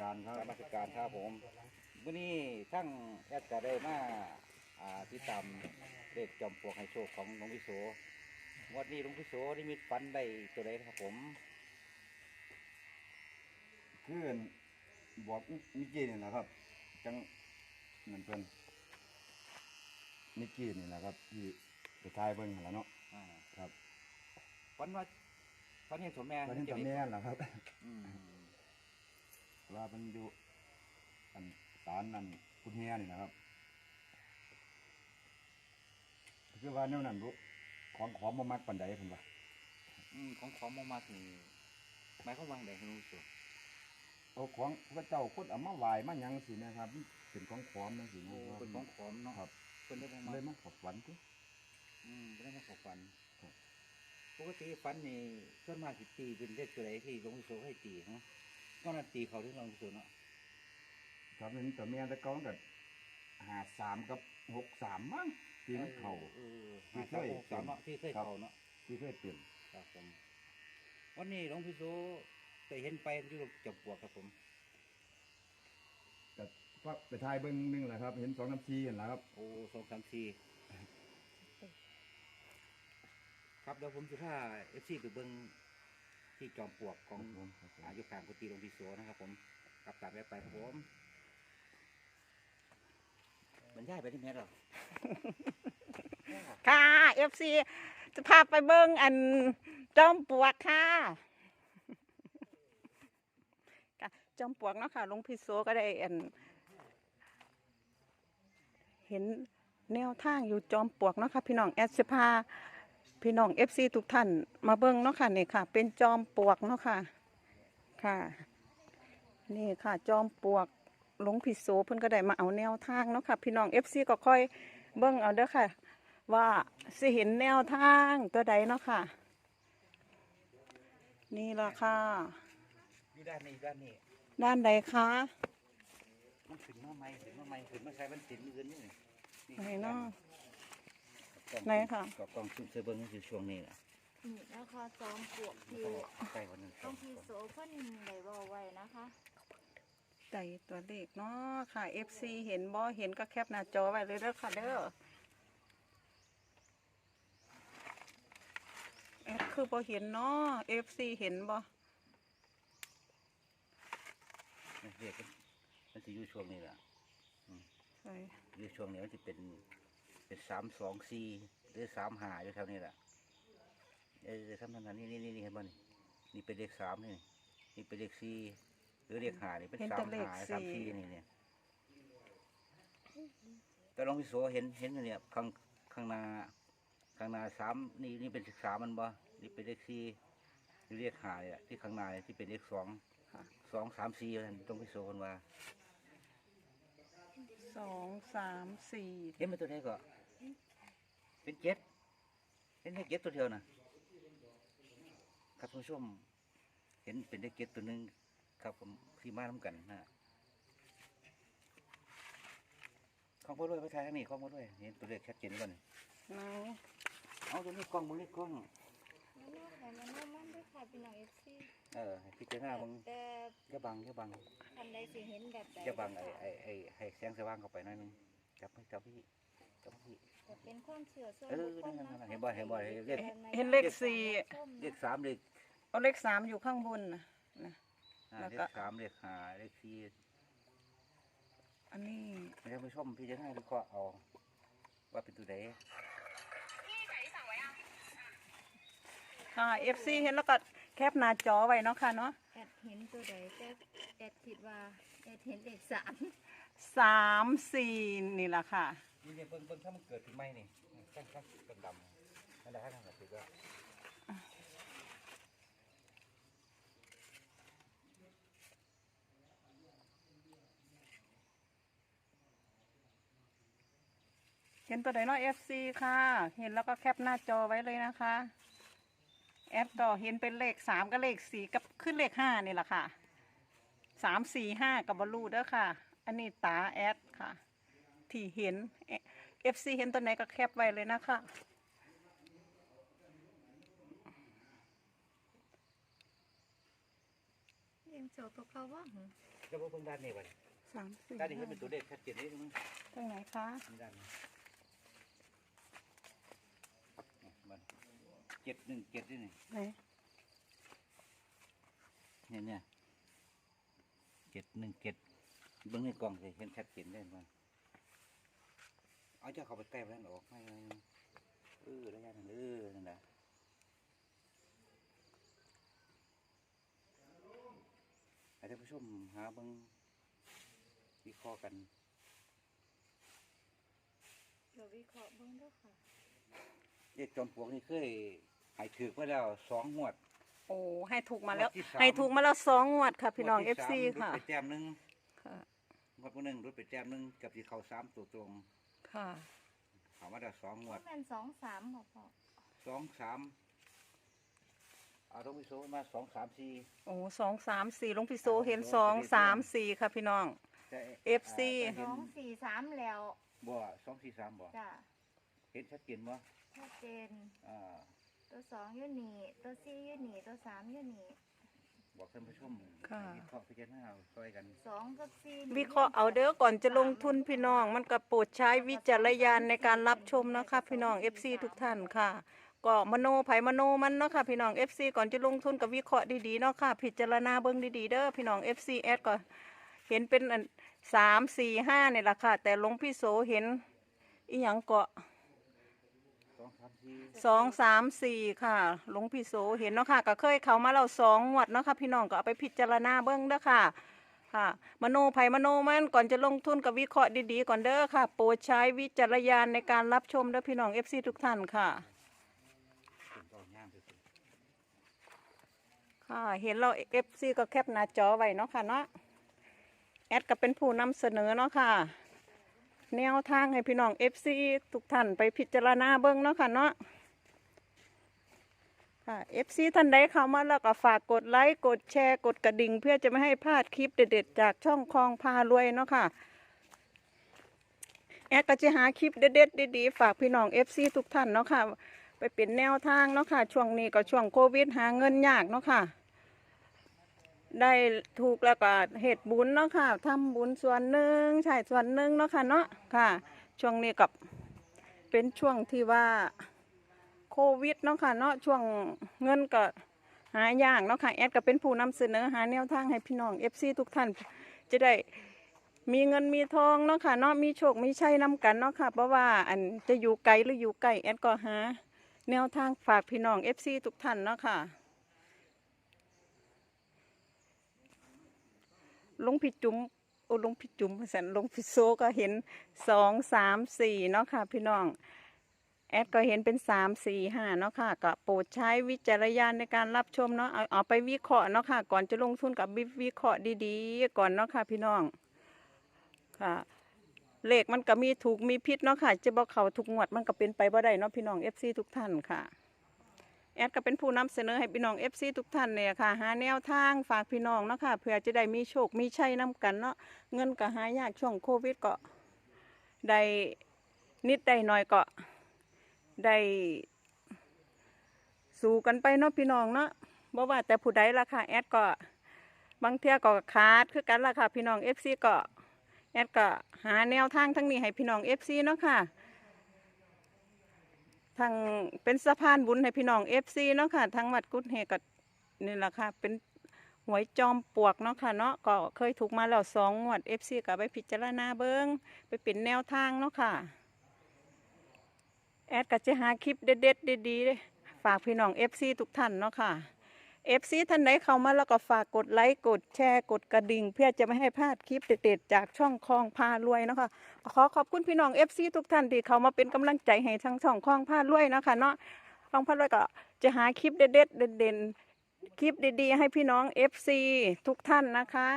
การครับนมัสการครับผมวันนี้ทั้งแอดก็ได้มาอ่าติดตามเลขจอมปลวกให้โชคของหลวงพิโสงวันนี้หลวงพิโสได้มีฟันได้ตัวใดครับผมคือบอกนิกกี้นี่นะครับ จังนั่นเพิ่นนิกกี้นี่นะครับ ที่ไปทายเบิ่งหั่นล่ะเนาะอ่าครับฟันว่าฟันเห็นสมแม่ตอนนี้จะทำได้แม่นล่ะครับ อืม ว่ามันอยู่อันศาลนั่นคุณแม่นี่นะครับคือว่าแนวนั้นบ่ของของบ่มักปานใดเพิ่นว่าอืมของของมากๆนี่หมายความว่าไงหลวงพิโสเอาของพระเจ้าคนเอามาไหว้มาหยังสินะครับเป็นของขอมจังซี่นะโอ้ครับเป็นของขอมเนาะครับเป็นได้บ่มาเลยมาขอบฝันติอืมเป็นได้มาขอฟันครับปกติฟันนี่ส่วนมากสิตีเป็นเลขตัวใดที่หลวงพิโสให้ตีฮะ ก็นั่นตีเขาที่หลวงพิโสเนาะครับเห็นแต่แม่แต่เก่าก็หาสามกับหกสามมั้งที่มันเข้าเออที่หาเคสามยหกสามเนาะที่เคยครับเข้าเนาะที่เคยเปลี่ยนครับผมวันนี้หลวงพี่โสได้เห็นไปอยู่จับปวกครับผมก็ก็ไปทายเบิ้งหนึงแหละครับ เห็นสองน้ำชีเห็นแล้วครับโอ้สองสามสี่ครับเดี๋ยวผมจะพาเอฟซีไปเบิ้ง ที่จอมปลวกของผมครับผมอายุการกุฏิหลวงพี่โสนะครับผมกลับตามไปไปครับผมบรรยายไปที่แม่หรอค่ะเอฟซีจะพาไปเบิ้งอันจอมปลวกค่ะค่ะจอมปลวกเนาะค่ะหลวงพี่โซก็ได้อัน เห็นแนวทางอยู่จอมปลวกเนาะค่ะพี่น้องแอดสิพา พี่น้องเอฟซีทุกท่านมาเบิ้งเนาะค่ะนี่ค่ะ เป็นจอมปลวกเนาะค่ะค่ะ นี่ค่ะจอมปลวกหลวงพี่โซเพิ่นก็ได้มาเอาแนวทางเนาะค่ะ พี่น้องเอฟซีก็ค่อยเบิ่งเอาเด้อค่ะ ว่าสิเห็นแนวทางตัวใดเนาะค่ะ นี่ละค่ะ อยู่ด้านนี้ด้านนี้ด้านใดคะมันขึ้นมาใหม่ขึ้นมาใหม่ขึ้นมาใช้มันสินอื่นนี่นี่ไหนเนาะกล้อง ไหนค่ะ ก็กล้องซุ่มเซเบิ้งนี่คือช่วงนี้แหละนี่นะคะจอมปลวกที่ใกล้วันนึงต้องพี่โสเพิ่นได้บอกไว้นะคะใดตัวเลขเนาะค่ะ FC เห็นบ่เห็นก็แคปหน้าจอไว้เลยเด้อค่ะเด้อแอดคือบ่เห็นเนาะ FC เห็นบ่เรียกมันมันจะอยู่ช่วงนี้แหละใช่อยู่ช่วงนี้มันจะเป็น เป็นสามสองสี่หรือสามหาอยู่แถวนี้แหละเออทำทำนั้นนี่นี่นี่เห็นบ่นี่นี่เป็นเลขสามนี่นี่เป็นเลขสี่หรือเลขหานี่เป็นเห็นสาแต่มเลขหาสามสี่ สี่นี่เนี่ยแต่หลวงพี่โสเห็นเห็นอยู่เนี่ยข้างข้างหน้าข้างหน้าสามนี่นี่เป็นเลขสามมันบ่นี่เป็นเลขสี่หรือเลขหาเนี่ยที่ข้างหน้าที่เป็นเลขสองค่ะ สองสามสี่นั่นตรงพี่โสคนว่าสองสามสี่เห็นเป็นตัวไหนก็ เป็นเจ็ดเห็นเลขเจ็ดตัวเดียวนะครับท่านผู้ชมเห็นเป็นเลขเจ็ดตัวหนึ่งครับผมที่มาทำกันนะของพ่อด้วยพระไทยทางนี้ของพ่อด้วยเห็นตัวเลขชัดเจนก่อนนี่ไหนเอาตัวนี้กล้องมือนี้กล้องแล้วนอกจากนั้นมันด้วยค่ะพี่น้องเอฟซีเออให้พิจารณาบังแต่อย่าบังอย่าบังทันใดสิเห็นแบบใดอย่าบังไอ้ค่ะไอ้ไอ้ให้แสงสว่างเข้าไปหน่อยหนึงจับให้จับพี่ จับพี่จะเป็นความเชื่อส่วนเออบุคคลนั่นนะๆคะเห็นบ่เห็นบ่เห็นเลข เห็นเลขสี่ เลขสามเลขเอาเลขสามอยู่ข้างบนนะนะอ่าแล้วเลก็ขสามเลขห้าเลขสี่อันนี้ไม่ใช่ผู้ชมพี่จะให้วิเคราะห์เอาว่าเป็นตัวใดค่ะ FC เห็นแล้วก็แคปหน้าจอไว้เนาะค่ะเนาะแอดเห็นตัวใดแต่แอดคิดว่าแอดเห็นเลขสามสามสี่นี่แหละค่ะ นี่เนี่ยเบิ่งเบิ่งถ้ามันเกิดขึ้นไหมนี่ข้างข้างเป็นดำนั่นแหละข้างหลังถือว่าเห็นตัวไหนเนาะ FC ค่ะ เห็นแล้วก็แคปหน้าจอไว้เลยนะคะ แอดก็เห็นเป็นเลขสามกับเลขสี่กับขึ้นเลขห้านี่แหละค่ะสามสี่ห้ากับบอลลูเด้อค่ะ อันนี้ตาแอดค่ะ ที่เห็น FC เห็นตัวไหนก็แคปไว้เลยนะคะเลขโจตัวเขาว่าหึจะบอกเพิ่งด้านนี้ไปสามสี่ด้านนี้ให้เป็นตัวเลขชัดเจนนิดนึงตรงไหนคะนี่ด้านนี้นี่มันเจ็ดหนึ่งเจ็ดนี่นี่ไหนเนี่ยเนี่ยเจ็ดหนึ่งเจ็ดเบื้องในกล่องสิเห็นชัดเจนได้มั้ย เอาเจ้าเขาไปใกล้แล้วออกไม่เออแล้วยังเออนั่นแหละให้ท่านผู้ชมหาเบิ่งวิเคราะห์กันเดี๋ยววิเคราะห์เบิ่งด้วยค่ะเด็กจอมปลวกนี่เคยหายถือมาแล้วสองงวด โอ้ให้ถูกมาแล้ว งวดที่สาม ให้ถูกมาแล้วสองงวดค่ะ พี่น้องเอวดฟที่ซีสามรุดไปแต้มหนึ่งค่ะ งวดหนึ่งรุดไปแต้มหนึ่งกับที่เขาสามตัวตรง ค่ะเขามาได้สองงวด แม่นสองสามบอกพ่อสองสามเอาต้องไปโซมาสองสามสี่ โอ้สองสามสี่หลวงพี่โซเห็นสองสามสี่ค่ะพี่น้อง แต่ FC อ่าสแต่เห็นองสี่สามแล้วบ่สองสี่สามบ่จ้ะเห็นชัดเจนบ่ชัดเจนอ่าตัวสองอยูนี่ตัวสี่อยูนี่ตัวสามอยูนี่ บอกท่านผู้ชมค่ะวิเคราะห์พิจารณาเอาช่วยกัน สองกับสี่นี่วิเคราะห์เอาเด้อก่อนจะลงทุนพี่น้อง มันก็โปรดใช้วิจารณญาณในการรับชมนะคะพี่น้อง FC ทุกท่านค่ะ ก็มโนไผมโนมันเนาะค่ะพี่น้อง FC ก่อนจะลงทุนกับวิเคราะห์ดีๆเนาะค่ะพิจารณาเบิ่งดีๆเด้อพี่น้อง FC แอดก็เห็นเป็นอันสามสี่ห้าเนี่ยแหละค่ะ แต่หลวงพี่โสเห็นอีหยังเกาะ สองสามสี่ค่ะหลวงพี่โสเห็นเนาะค่ะ ก็เคยเข้ามาเราสองงวดเนาะค่ะพี่น้องก็เอาไปพิจารณาเบิ่งเด้อค่ะ ค่ะ มโนภัยมโนมันก่อนจะลงทุนกับวิเคราะห์ดีๆก่อนเด้อค่ะ โปรดใช้วิจารณญาณในการรับชมเด้อพี่น้อง FC ทุกท่านค่ะ ค่ะ เห็นเรา FC ก็แคปหน้าจอไว้เนาะค่ะเนาะแอดก็เป็นผู้นำเสนอเนาะค่ะ แนวทางให้พี่น้อง FC ทุกท่านไปพิจารณาเบิ่งเนาะค่ะเนาะค่ะ FC ท่านใดเข้ามาแล้วก็ฝากกดไลค์กดแชร์กดกระดิ่ง เพื่อจะไม่ให้พลาดคลิปเด็ดๆ จากช่องคลองพารวยเนาะค่ะแอดก็จะหาคลิปเด็ดๆดีๆฝากพี่น้อง FC ทุกท่านเนาะค่ะ ไปเป็นแนวทางเนาะค่ะ ช่วงนี้ก็ช่วงโควิดหาเงินยากเนาะค่ะ ได้ถูกแล้วก็เหตุบุญเนาะค่ะทำบุญส่วนหนึ่งใช่ส่วนหนึ่งเนาะค่ะเนาะค่ะ ช่วงนี้กับเป็นช่วงที่ว่าโควิดเนาะค่ะเนาะช่วงเงินก็หายากเนาะค่ะแอดก็เป็นผู้นำเสนอหาแนวทางให้พี่น้องเอฟซีทุกท่านจะได้มีเงินมีทองเนาะค่ะเนาะมีโชคมีชัยนำกันเนาะค่ะเพราะว่าอันจะอยู่ไกลหรืออยู่ใกล้แอดก็หาแนวทางฝากพี่น้องเอฟซีทุกท่านเนาะค่ะ ลุงพี่จุ๋มโอ้ลุงพี่จุ๋มสันลุงพี่โซก็เห็นสองสามสี่เนาะค่ะ พี่น้อง แอดก็เห็นเป็นสามสี่ห้าเนาะค่ะก็โปรดใช้วิจารณญาณในการรับชมเนาะเอาเอาไปวิเคราะห์เนาะค่ะ ก่อนจะลงทุนกับวิเคราะห์ดีๆ ก่อนเนาะค่ะ พี่น้องค่ะเลขมันก็มีถูกมีพิษเนาะค่ะ จะบอกเขาทุกงวดมันก็เป็นไปบ่ได้เนาะพี่น้องเอฟซีทุกท่านค่ะ แอดก็เป็นผู้นำเสนอให้พี่น้องเอฟซีทุกท่านเนี่ยค่ะ หาแนวทางฝากพี่น้องเนาะค่ะเพื่อจะได้มีโชคมีชัยนํกันเนาะเงินก็หายากช่วงโควิดก็ได้นิดได้หน่อยก็ได้สู้กันไปเนาะพี่น้องเนาะบ่ว่าแต่ผู้ใดล่ะค่ะแอดก็บางเที่ยก็ขาดคือกันล่ะค่ะพี่น้องเอฟซีก็แอดก็หาแนวทางทั้งนี้ให้พี่น้องเอฟซีเนาะค่ะ ทางเป็นสะพานบุญให้พี่น้องเอฟซีเนาะค่ะทางวัดกุดเฮก็นี่แหละค่ะเป็นหวยจอมปลวกเนาะค่ะเนาะก็เคยถูกมาแล้วสองงวดเอฟซีก็ไปพิจารณาเบิงไปเป็นแนวทางเนาะค่ะ แอดก็จะหาคลิปเด็ดๆดีๆฝากพี่น้องเอฟซีทุกท่านเนาะค่ะเอฟซีท่านใดเข้ามาแล้วก็ฝากกดไลค์กดแชร์กดกระดิ่ง เพื่อจะไม่ให้พลาดคลิปเด็ดๆจากช่องคลองพารวยเนาะคะ ขอขอบคุณพี่น้องเอฟซีทุกท่านที่เขามาเป็นกำลังใจให้ทั้งช่องคลองพารวยนะคะเนาะคลองพารวยก็จะหาคลิปเด็ดเด่นคลิปดีๆ ให้พี่น้องเอฟซีทุกท่านนะคะ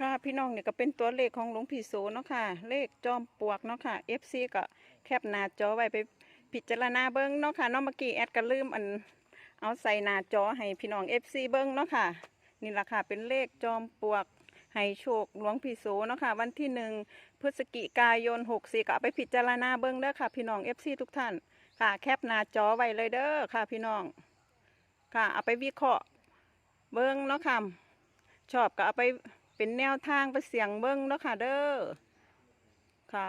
ค่ะพี่น้องเนี่ยก็เป็นตัวเลขของหลวงพี่โสเนาะค่ะ เลขจอมปลวกเนาะค่ะ FC ก็แคปหน้าจอไว้ไปพิจารณาเบิ้งเนาะค่ะเนาะเมื่อกี้แอดก็ลืมอัน เอาใส่หน้าจอให้พี่น้อง FC เบิ้งเนาะค่ะ นี่แหละค่ะเป็นเลขจอมปลวกให้โชคหลวงพี่โสเนาะค่ะ วันที่หนึ่งพฤศจิกายน64ก็เอาไปพิจารณาเบิ้งเด้อค่ะ พี่น้อง FC ทุกท่านค่ะ แคปหน้าจอไว้เลยเด้อค่ะ พี่น้อง ค่ะ เอาไปวิเคราะห์เบิ้งเนาะค่ะชอบก็เอาไปเป็นแนวทางไปเสี่ยงเบิ้งเนาะค่ะเด้อค่ะ